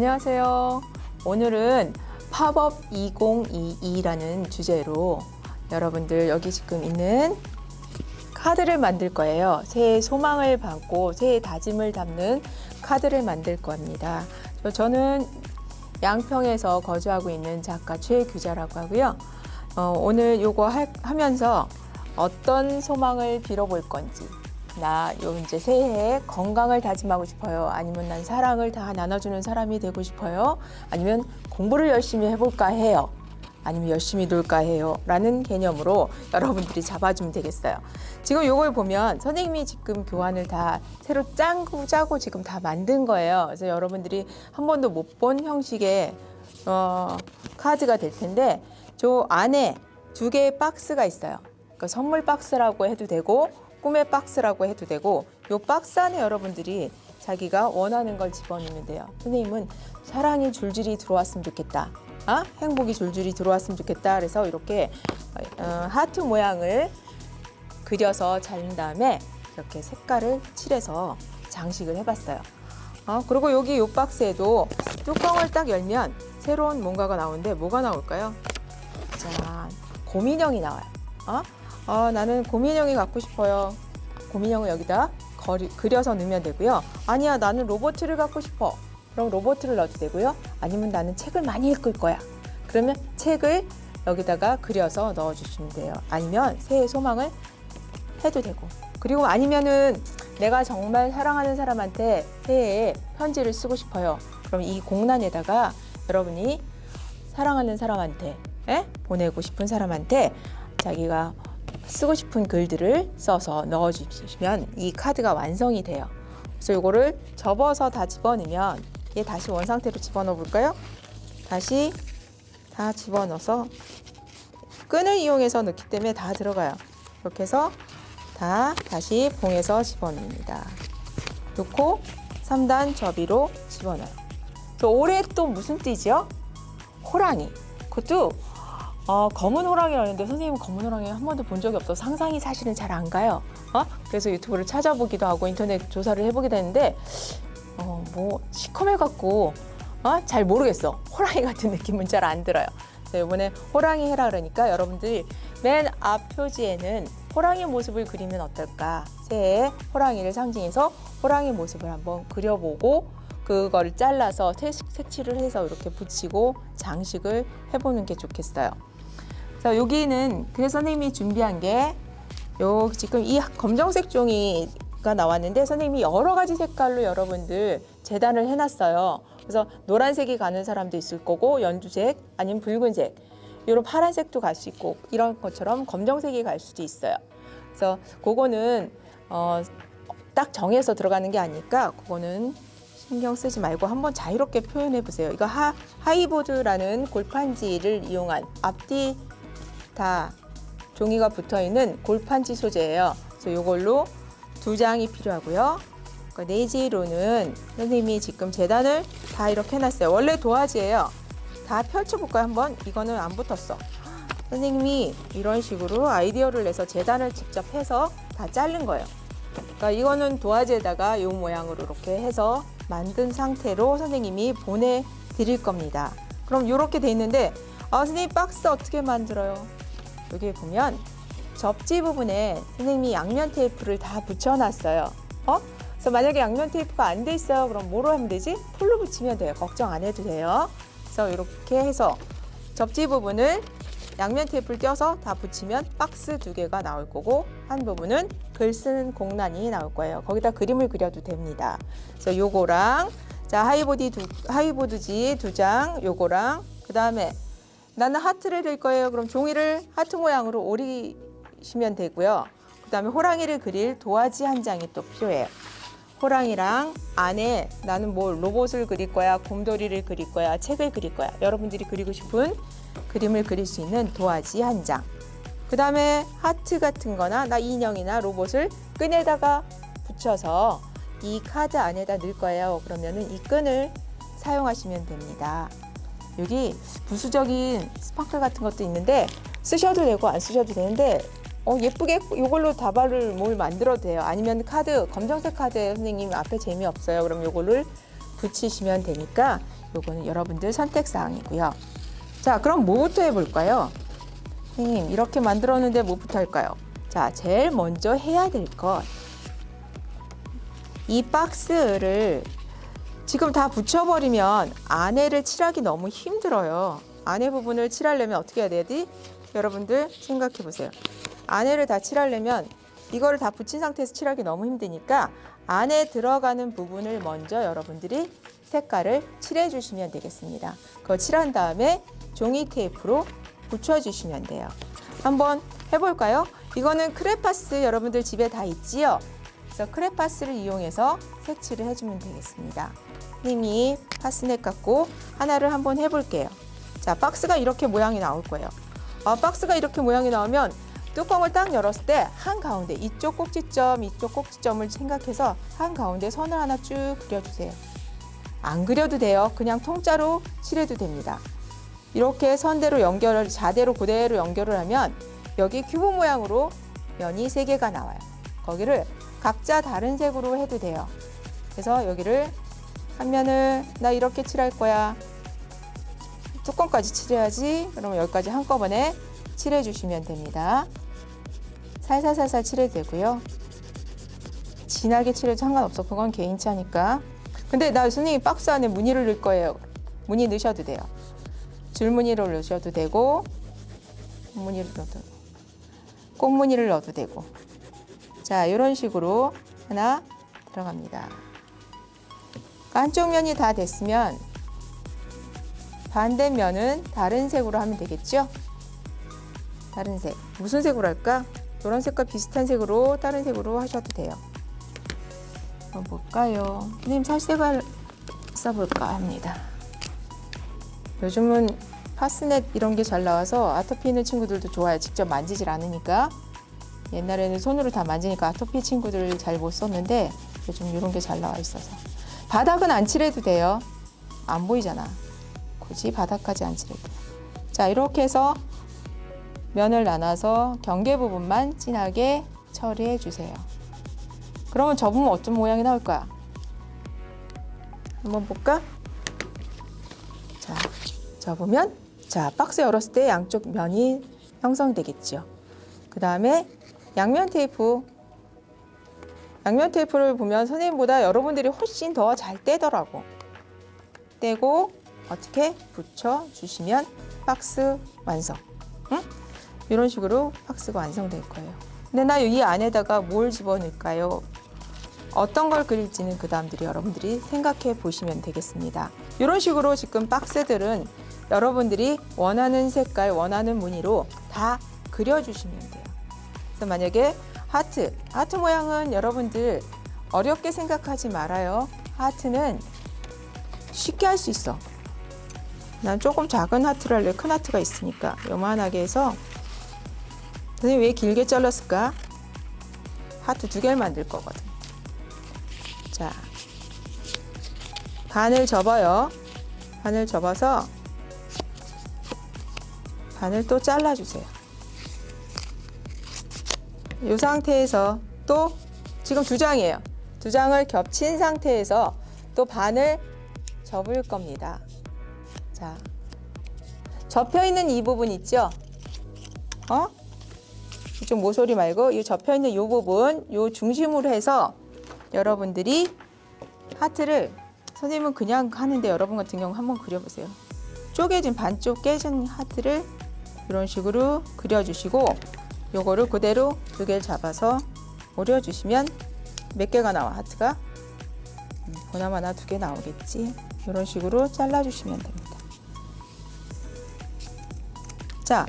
안녕하세요. 오늘은 팝업 2022라는 주제로 여러분들 여기 지금 있는 카드를 만들 거예요. 새해 소망을 담고 새해 다짐을 담는 카드를 만들 겁니다. 저- 저는 양평에서 거주하고 있는 작가 최규자라고 하고요. 어, 오늘 요거 할- 하면서 어떤 소망을 빌어볼 건지 나 요 이제 새해에 건강을 다짐하고 싶어요. 아니면 난 사랑을 다 나눠주는 사람이 되고 싶어요. 아니면 공부를 열심히 해볼까 해요. 아니면 열심히 놀까 해요. 라는 개념으로 여러분들이 잡아주면 되겠어요. 지금 요걸 보면 선생님이 지금 교환을 다 새로 짜고 짜고 지금 다 만든 거예요. 그래서 여러분들이 한 번도 못 본 형식의 어, 카드가 될 텐데 저 안에 두 개의 박스가 있어요. 그러니까 선물 박스라고 해도 되고 꿈의 박스라고 해도 되고 요 박스 안에 여러분들이 자기가 원하는 걸 집어넣으면 돼요. 선생님은 사랑이 줄줄이 들어왔으면 좋겠다. 아? 행복이 줄줄이 들어왔으면 좋겠다. 그래서 이렇게 어, 하트 모양을 그려서 자른 다음에 이렇게 색깔을 칠해서 장식을 해봤어요. 어, 그리고 여기 요 박스에도 뚜껑을 딱 열면 새로운 뭔가가 나오는데 뭐가 나올까요? 자, 곰인형이 나와요. 어? 어, 나는 곰인형이 갖고 싶어요. 곰인형을 여기다 거리, 그려서 넣으면 되고요. 아니야, 나는 로봇을 갖고 싶어. 그럼 로봇을 넣어도 되고요. 아니면 나는 책을 많이 읽을 거야. 그러면 책을 여기다가 그려서 넣어주시면 돼요. 아니면 새해 소망을 해도 되고. 그리고 아니면은 내가 정말 사랑하는 사람한테 새해에 편지를 쓰고 싶어요. 그럼 이 공란에다가 여러분이 사랑하는 사람한테 에? 보내고 싶은 사람한테 자기가 쓰고 싶은 글들을 써서 넣어 주시면 이 카드가 완성이 돼요. 그래서 이거를 접어서 다 집어넣으면 얘 다시 원 상태로 집어넣어 볼까요? 다시 다 집어넣어서 끈을 이용해서 넣기 때문에 다 들어가요. 이렇게 해서 다 다시 봉에서 집어넣습니다. 놓고 3단 접이로 집어넣어요. 또 올해 또 무슨 띠죠? 호랑이. 그것도 어, 검은 호랑이라는데 선생님은 검은 호랑이 한 번도 본 적이 없어. 상상이 사실은 잘 안 가요. 어? 그래서 유튜브를 찾아보기도 하고 인터넷 조사를 해보기도 했는데 어, 뭐 시커매 갖고 어? 잘 모르겠어. 호랑이 같은 느낌은 잘 안 들어요. 그래서 이번에 호랑이 해라 그러니까 여러분들이 맨 앞 표지에는 호랑이 모습을 그리면 어떨까? 새해 호랑이를 상징해서 호랑이 모습을 한번 그려보고 그거를 잘라서 색- 색칠을 해서 이렇게 붙이고 장식을 해보는 게 좋겠어요. 자, 여기는 그래서 선생님이 준비한 게 요 지금 이 검정색 종이가 나왔는데 선생님이 여러 가지 색깔로 여러분들 재단을 해놨어요. 그래서 노란색이 가는 사람도 있을 거고 연두색 아니면 붉은색 이런 파란색도 갈 수 있고 이런 것처럼 검정색이 갈 수도 있어요. 그래서 그거는 어, 딱 정해서 들어가는 게 아니까 그거는 신경 쓰지 말고 한번 자유롭게 표현해 보세요. 이거 하, 하이보드라는 골판지를 이용한 앞뒤 다 종이가 붙어 있는 골판지 소재예요. 그래서 이걸로 두 장이 필요하고요. 그 네지로는 선생님이 지금 재단을 다 이렇게 해놨어요. 원래 도화지예요. 다 펼쳐볼까요? 한번 이거는 안 붙었어. 선생님이 이런 식으로 아이디어를 내서 재단을 직접 해서 다 자른 거예요. 그러니까 이거는 도화지에다가 이 모양으로 이렇게 해서 만든 상태로 선생님이 보내드릴 겁니다. 그럼 이렇게 돼 있는데 아 선생님 박스 어떻게 만들어요? 여기 보면 접지 부분에 선생님이 양면 테이프를 다 붙여놨어요. 어? 그래서 만약에 양면 테이프가 안 돼 있어요. 그럼 뭐로 하면 되지? 풀로 붙이면 돼요. 걱정 안 해도 돼요. 그래서 이렇게 해서 접지 부분을 양면 테이프를 껴서 다 붙이면 박스 두 개가 나올 거고 한 부분은 글 쓰는 공란이 나올 거예요. 거기다 그림을 그려도 됩니다. 그래서 요거랑 자 하이보디 두 하이보드지 두 장 요거랑 그 다음에 나는 하트를 들 거예요. 그럼 종이를 하트 모양으로 오리시면 되고요. 그 다음에 호랑이를 그릴 도화지 한 장이 또 필요해요. 호랑이랑 안에 나는 뭐 로봇을 그릴 거야, 곰돌이를 그릴 거야, 책을 그릴 거야. 여러분들이 그리고 싶은 그림을 그릴 수 있는 도화지 한 장. 그 다음에 하트 같은 거나 나 인형이나 로봇을 끈에다가 붙여서 이 카드 안에다 넣을 거예요. 그러면은 이 끈을 사용하시면 됩니다. 여기 부수적인 스파클 같은 것도 있는데 쓰셔도 되고 안 쓰셔도 되는데 어, 예쁘게 이걸로 다발을 뭘 만들어도 돼요. 아니면 카드 검정색 카드에 선생님 앞에 재미없어요. 그럼 이거를 붙이시면 되니까 요거는 여러분들 선택 사항이고요. 자, 그럼 뭐부터 해볼까요? 선생님, 이렇게 만들었는데 뭐부터 할까요? 자, 제일 먼저 해야 될 것. 이 박스를 지금 다 붙여버리면 안에를 칠하기 너무 힘들어요. 안에 부분을 칠하려면 어떻게 해야 되지? 여러분들 생각해 보세요. 안에를 다 칠하려면 이거를 다 붙인 상태에서 칠하기 너무 힘드니까 안에 들어가는 부분을 먼저 여러분들이 색깔을 칠해 주시면 되겠습니다. 그거 칠한 다음에 종이 테이프로 붙여 주시면 돼요. 한번 해볼까요? 이거는 크레파스 여러분들 집에 다 있지요? 그래서 크레파스를 이용해서 색칠을 해주면 되겠습니다. 님이 파스넷 갖고 하나를 한번 해볼게요. 자, 박스가 이렇게 모양이 나올 거예요. 아, 박스가 이렇게 모양이 나오면 뚜껑을 딱 열었을 때 한가운데 이쪽 꼭지점, 이쪽 꼭지점을 생각해서 한가운데 선을 하나 쭉 그려주세요. 안 그려도 돼요. 그냥 통짜로 칠해도 됩니다. 이렇게 선대로 연결을 자대로 그대로 연결을 하면 여기 큐브 모양으로 면이 세 개가 나와요. 거기를 각자 다른 색으로 해도 돼요. 그래서 여기를 한 면을 나 이렇게 칠할 거야. 뚜껑까지 칠해야지. 그러면 여기까지 한꺼번에 칠해 주시면 됩니다. 살살살살 칠해도 되고요. 진하게 칠해도 상관없어. 그건 개인 차니까. 근데 나 선생님 박스 안에 무늬를 넣을 거예요. 무늬 넣으셔도 돼요. 줄무늬를 넣으셔도 되고 무늬를 넣어도 꽃무늬를 넣어도 되고 자 이런 식으로 하나 들어갑니다. 한쪽 면이 다 됐으면 반대면은 다른 색으로 하면 되겠죠? 다른 색 무슨 색으로 할까? 노란 색과 비슷한 색으로 다른 색으로 하셔도 돼요. 어, 뭘까요? 선생님 살색을 써볼까 합니다. 요즘은 파스넷 이런 게 잘 나와서 아토피 있는 친구들도 좋아요. 직접 만지질 않으니까. 옛날에는 손으로 다 만지니까 아토피 친구들 잘 못 썼는데 요즘 이런 게 잘 나와 있어서. 바닥은 안 칠해도 돼요. 안 보이잖아. 굳이 바닥까지 안 칠해도 돼요. 자, 이렇게 해서 면을 나눠서 경계 부분만 진하게 처리해 주세요. 그러면 접으면 어떤 모양이 나올 거야? 한번 볼까? 자, 접으면 자 박스 열었을 때 양쪽 면이 형성되겠죠. 그 다음에 양면 테이프 양면 테이프를 보면 선생님보다 여러분들이 훨씬 더 잘 떼더라고. 떼고 어떻게 붙여 주시면 박스 완성. 응? 이런 식으로 박스가 완성될 거예요. 근데 나 이 안에다가 뭘 집어넣을까요? 어떤 걸 그릴지는 그 다음들이 여러분들이 생각해 보시면 되겠습니다. 이런 식으로 지금 박스들은 여러분들이 원하는 색깔, 원하는 무늬로 다 그려주시면 돼요. 그래서 만약에 하트, 하트 모양은 여러분들 어렵게 생각하지 말아요. 하트는 쉽게 할 수 있어. 난 조금 작은 하트를 할래. 큰 하트가 있으니까 요만하게 해서 선생님 왜 길게 잘랐을까? 하트 두 개를 만들 거거든. 자, 반을 접어요. 반을 접어서 반을 또 잘라주세요. 이 상태에서 또 지금 두 장이에요. 두 장을 겹친 상태에서 또 반을 접을 겁니다. 자, 접혀 있는 이 부분 있죠? 어? 이쪽 모서리 말고 이 접혀 있는 이 부분, 이 중심으로 해서 여러분들이 하트를 선생님은 그냥 하는데 여러분 같은 경우 한번 그려보세요. 쪼개진 반쪽 깨진 하트를 이런 식으로 그려주시고 요거를 그대로 두 개를 잡아서 오려주시면 몇 개가 나와 하트가 음, 보나마나 두 개 나오겠지 이런 식으로 잘라주시면 됩니다. 자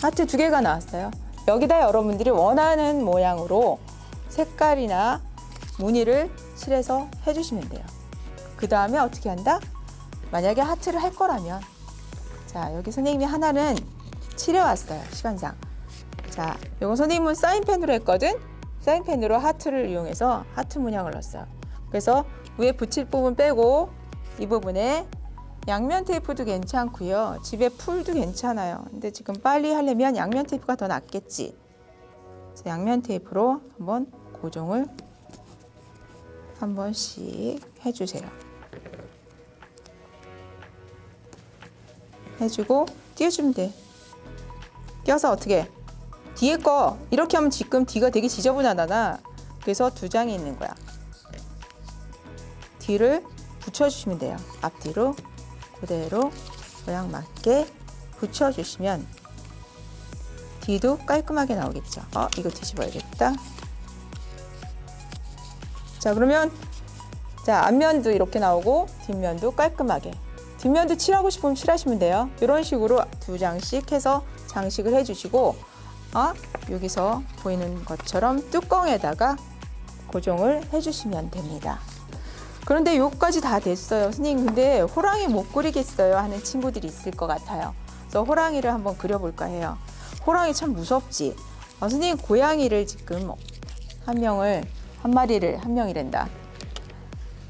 하트 두 개가 나왔어요. 여기다 여러분들이 원하는 모양으로 색깔이나 무늬를 칠해서 해주시면 돼요. 그 다음에 어떻게 한다? 만약에 하트를 할 거라면 자 여기 선생님이 하나는 칠해왔어요. 시간상. 자, 요거 선생님은 사인펜으로 했거든? 사인펜으로 하트를 이용해서 하트 문양을 넣었어요. 그래서 위에 붙일 부분 빼고 이 부분에 양면 테이프도 괜찮고요. 집에 풀도 괜찮아요. 근데 지금 빨리 하려면 양면 테이프가 더 낫겠지. 그래서 양면 테이프로 한번 고정을 한 번씩 해주세요. 해주고 띄워주면 돼. 띄워서 어떻게? 뒤에 거 이렇게 하면 지금 뒤가 되게 지저분하잖아. 그래서 두 장이 있는 거야. 뒤를 붙여주시면 돼요. 앞뒤로 그대로 모양 맞게 붙여주시면 뒤도 깔끔하게 나오겠죠. 어, 이거 뒤집어야겠다. 자, 그러면 자 앞면도 이렇게 나오고 뒷면도 깔끔하게. 뒷면도 칠하고 싶으면 칠하시면 돼요. 이런 식으로 두 장씩 해서 장식을 해주시고, 어, 여기서 보이는 것처럼 뚜껑에다가 고정을 해주시면 됩니다. 그런데 요까지 다 됐어요. 선생님, 근데 호랑이 못 그리겠어요 하는 친구들이 있을 것 같아요. 그래서 호랑이를 한번 그려볼까 해요. 호랑이 참 무섭지. 아, 선생님, 고양이를 지금 한 명을, 한 마리를, 한 명이란다.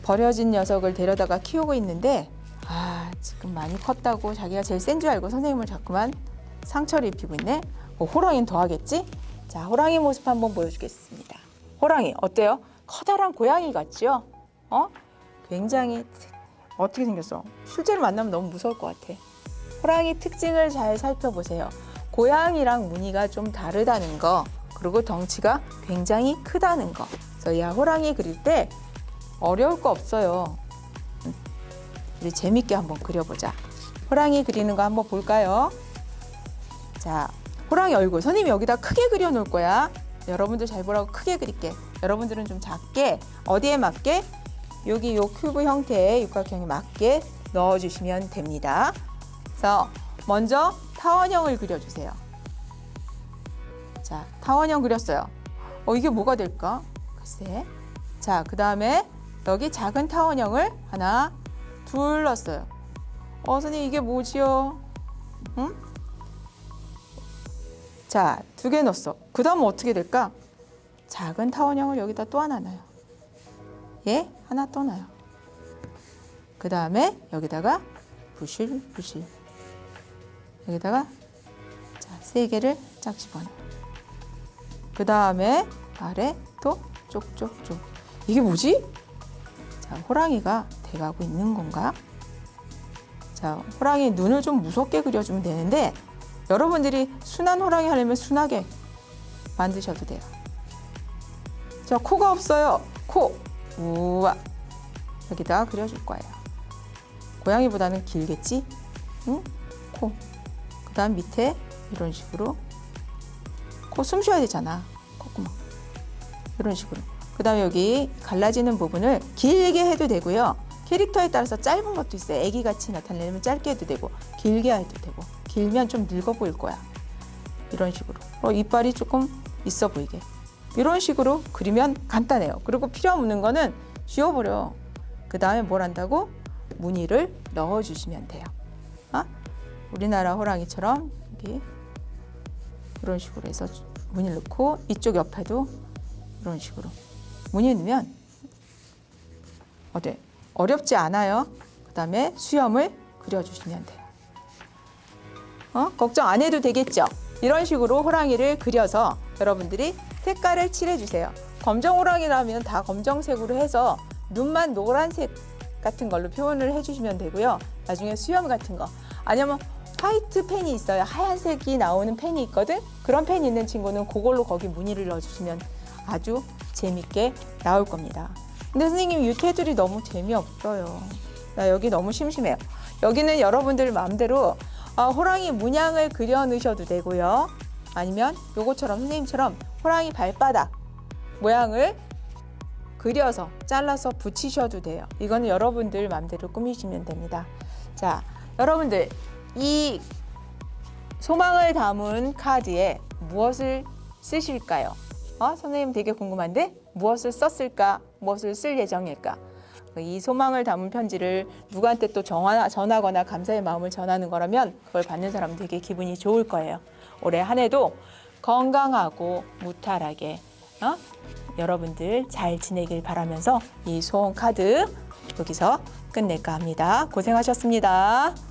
버려진 녀석을 데려다가 키우고 있는데, 아, 지금 많이 컸다고 자기가 제일 센 줄 알고 선생님을 자꾸만 상처를 입히고 있네. 뭐 호랑이는 더 하겠지? 자, 호랑이 모습 한번 보여주겠습니다. 호랑이, 어때요? 커다란 고양이 같죠? 어? 굉장히 어떻게 생겼어? 실제로 만나면 너무 무서울 것 같아. 호랑이 특징을 잘 살펴보세요. 고양이랑 무늬가 좀 다르다는 거, 그리고 덩치가 굉장히 크다는 거. 그래서 야 호랑이 그릴 때 어려울 거 없어요. 음, 우리 재밌게 한번 그려보자. 호랑이 그리는 거 한번 볼까요? 자, 호랑이 얼굴. 선생님이 여기다 크게 그려놓을 거야. 여러분들 잘 보라고 크게 그릴게. 여러분들은 좀 작게 어디에 맞게 여기 요 큐브 형태의 육각형에 맞게 넣어주시면 됩니다. 그래서 먼저 타원형을 그려주세요. 자, 타원형 그렸어요. 어, 이게 뭐가 될까? 글쎄. 자, 그 다음에 여기 작은 타원형을 하나, 둘 넣었어요. 어, 선생님 이게 뭐지요? 응? 자, 두 개 넣었어. 그 다음은 어떻게 될까? 작은 타원형을 여기다 또 하나 넣어요. 예? 하나 또 넣어요. 그 다음에 여기다가 부실, 부실. 여기다가 자, 세 개를 짝 집어넣어요. 그 다음에 아래 또 쪽쪽쪽. 이게 뭐지? 자, 호랑이가 돼가고 있는 건가? 자, 호랑이 눈을 좀 무섭게 그려주면 되는데 여러분들이 순한 호랑이 하려면 순하게 만드셔도 돼요. 자, 코가 없어요. 코. 우와. 여기다 그려줄 거예요. 고양이보다는 길겠지? 응? 코. 그 다음 밑에 이런 식으로 코 숨 쉬어야 되잖아. 콧구멍. 이런 식으로. 그 다음에 여기 갈라지는 부분을 길게 해도 되고요. 캐릭터에 따라서 짧은 것도 있어요. 애기같이 나타내려면 짧게 해도 되고 길게 해도 되고 길면 좀 늙어 보일 거야. 이런 식으로. 어, 이빨이 조금 있어 보이게. 이런 식으로 그리면 간단해요. 그리고 필요 없는 거는 지워버려. 그 다음에 뭘 한다고? 무늬를 넣어주시면 돼요. 어? 우리나라 호랑이처럼 여기 이런 식으로 해서 무늬를 넣고 이쪽 옆에도 이런 식으로 무늬 넣으면 어때? 어렵지 않아요. 그 다음에 수염을 그려주시면 돼요. 어? 걱정 안 해도 되겠죠? 이런 식으로 호랑이를 그려서 여러분들이 색깔을 칠해주세요. 검정 호랑이라면 다 검정색으로 해서 눈만 노란색 같은 걸로 표현을 해주시면 되고요. 나중에 수염 같은 거 아니면 화이트 펜이 있어요. 하얀색이 나오는 펜이 있거든. 그런 펜 있는 친구는 그걸로 거기 무늬를 넣어주시면 아주 재밌게 나올 겁니다. 근데 선생님 이 테두리 너무 재미없어요. 나 여기 너무 심심해요. 여기는 여러분들 마음대로 아, 호랑이 문양을 그려 넣으셔도 되고요. 아니면 요거처럼 선생님처럼 호랑이 발바닥 모양을 그려서 잘라서 붙이셔도 돼요. 이거는 여러분들 마음대로 꾸미시면 됩니다. 자, 여러분들 이 소망을 담은 카드에 무엇을 쓰실까요? 어? 선생님 되게 궁금한데 무엇을 썼을까? 무엇을 쓸 예정일까? 이 소망을 담은 편지를 누구한테 또 전하거나 감사의 마음을 전하는 거라면 그걸 받는 사람은 되게 기분이 좋을 거예요. 올해 한 해도 건강하고 무탈하게 어? 여러분들 잘 지내길 바라면서 이 소원 카드 여기서 끝낼까 합니다. 고생하셨습니다.